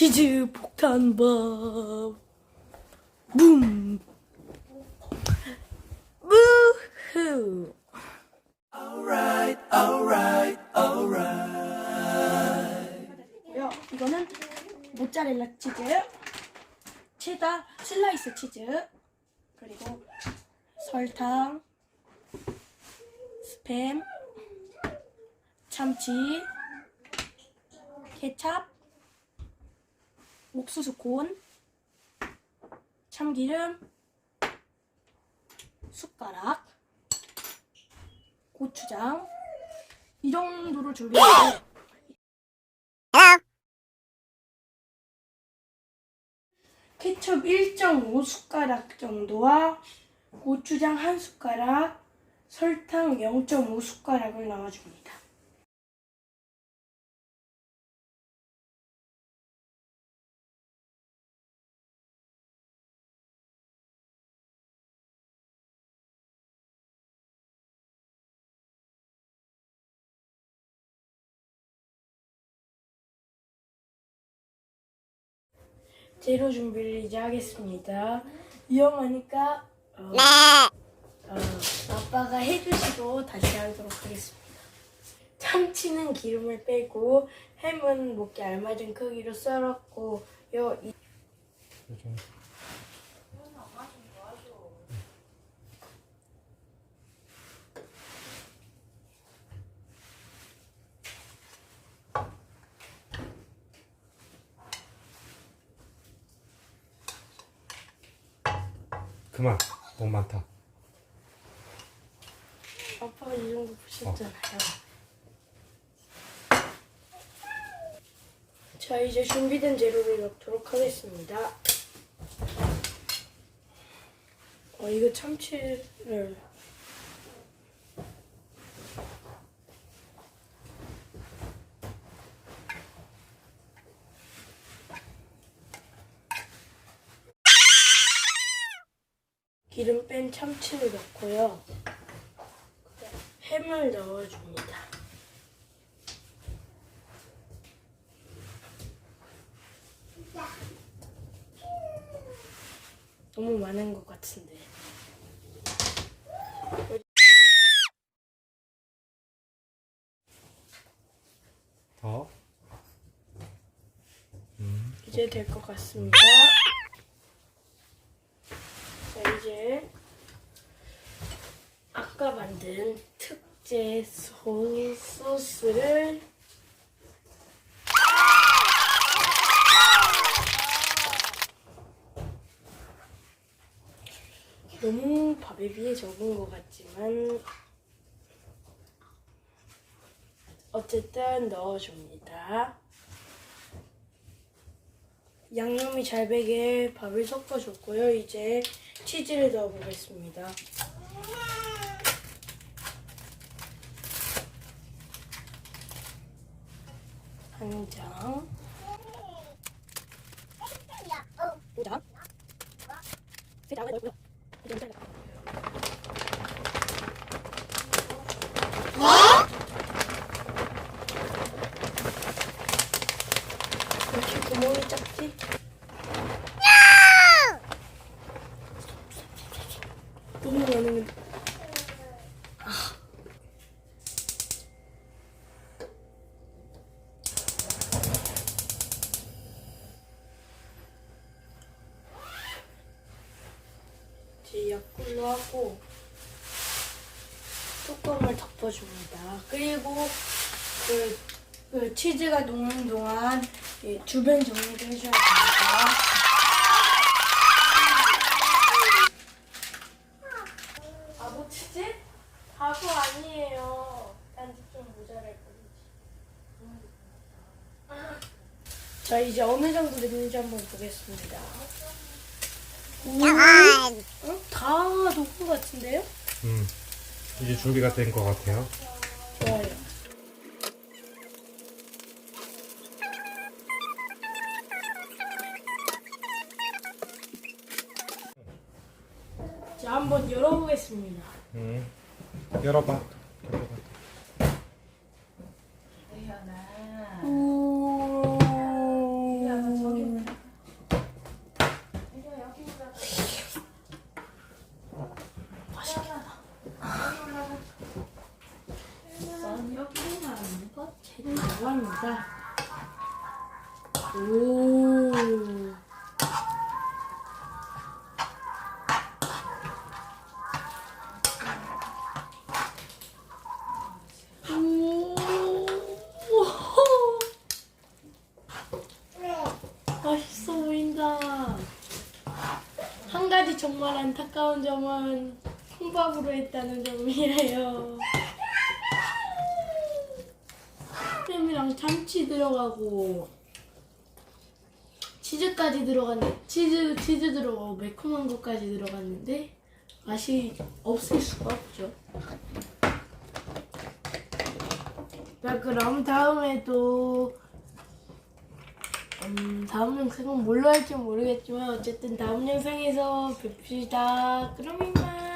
치즈 폭탄밥. 붐. 우후. 요 이거는 모짜렐라 치즈, 체다 슬라이스 치즈, 그리고 설탕, 스팸, 참치, 케찹, 옥수수 콘, 참기름, 숟가락, 고추장 이 정도로 준비했어요. 케첩 1.5숟가락 정도와 고추장 1숟가락, 설탕 0.5숟가락을 넣어줍니다. 재료 준비를 이제 하겠습니다. 위험하니까 어, 어, 아빠가 해주시고 다시 하도록 하겠습니다. 참치는 기름을 빼고 햄은 먹기 알맞은 크기로 썰었고 요 이- 그만 너무 많다 아빠가 이 정도 보셨잖아요. 자 이제 준비된 재료를 넣도록 하겠습니다. 어 이거 참치를 기름 뺀 참치를 넣고요. 햄을 넣어줍니다. 너무 많은 것 같은데. 더 이제 될 것 같습니다. 자, 이제 아까 만든 특제 소, 소스를 너무 밥에 비해 적은 것 같지만 어쨌든 넣어줍니다. 양념이 잘 배게 밥을 섞어줬고요. 이제 치즈를 넣어보겠습니다. 한 장. 두. 이제 이렇게 구멍이 작지? 너무 많은 데 이제 약불로 하고 뚜껑을 덮어줍니다. 그리고 그, 그 치즈가 녹는 동안 예, 주변 정리를 해줘야 됩니다. 바보 치즈? 바보 아니에요. 딴짓 좀 모자랄 뿐이지. 자, 이제 어느 정도 됐는지 한번 보겠습니다. 녹은 것 같은데요? 음. 이제 준비가 된 것 같아요 좋아요. 자, 한번 열어보겠습니다. 음. 열어봐 기다리라고 합니다. 오. 정말 안타까운 점은 혼밥으로 했다는 점이에요. 햄이랑 참치 들어가고 치즈까지 들어갔는데 치즈 치즈 들어가고 매콤한 것까지 들어갔는데 맛이 없을 수가 없죠. 자 그럼 다음에 또 음, 다음 영상은 뭘로 할지 모르겠지만 어쨌든 다음 영상에서 뵙시다. 그럼 이만.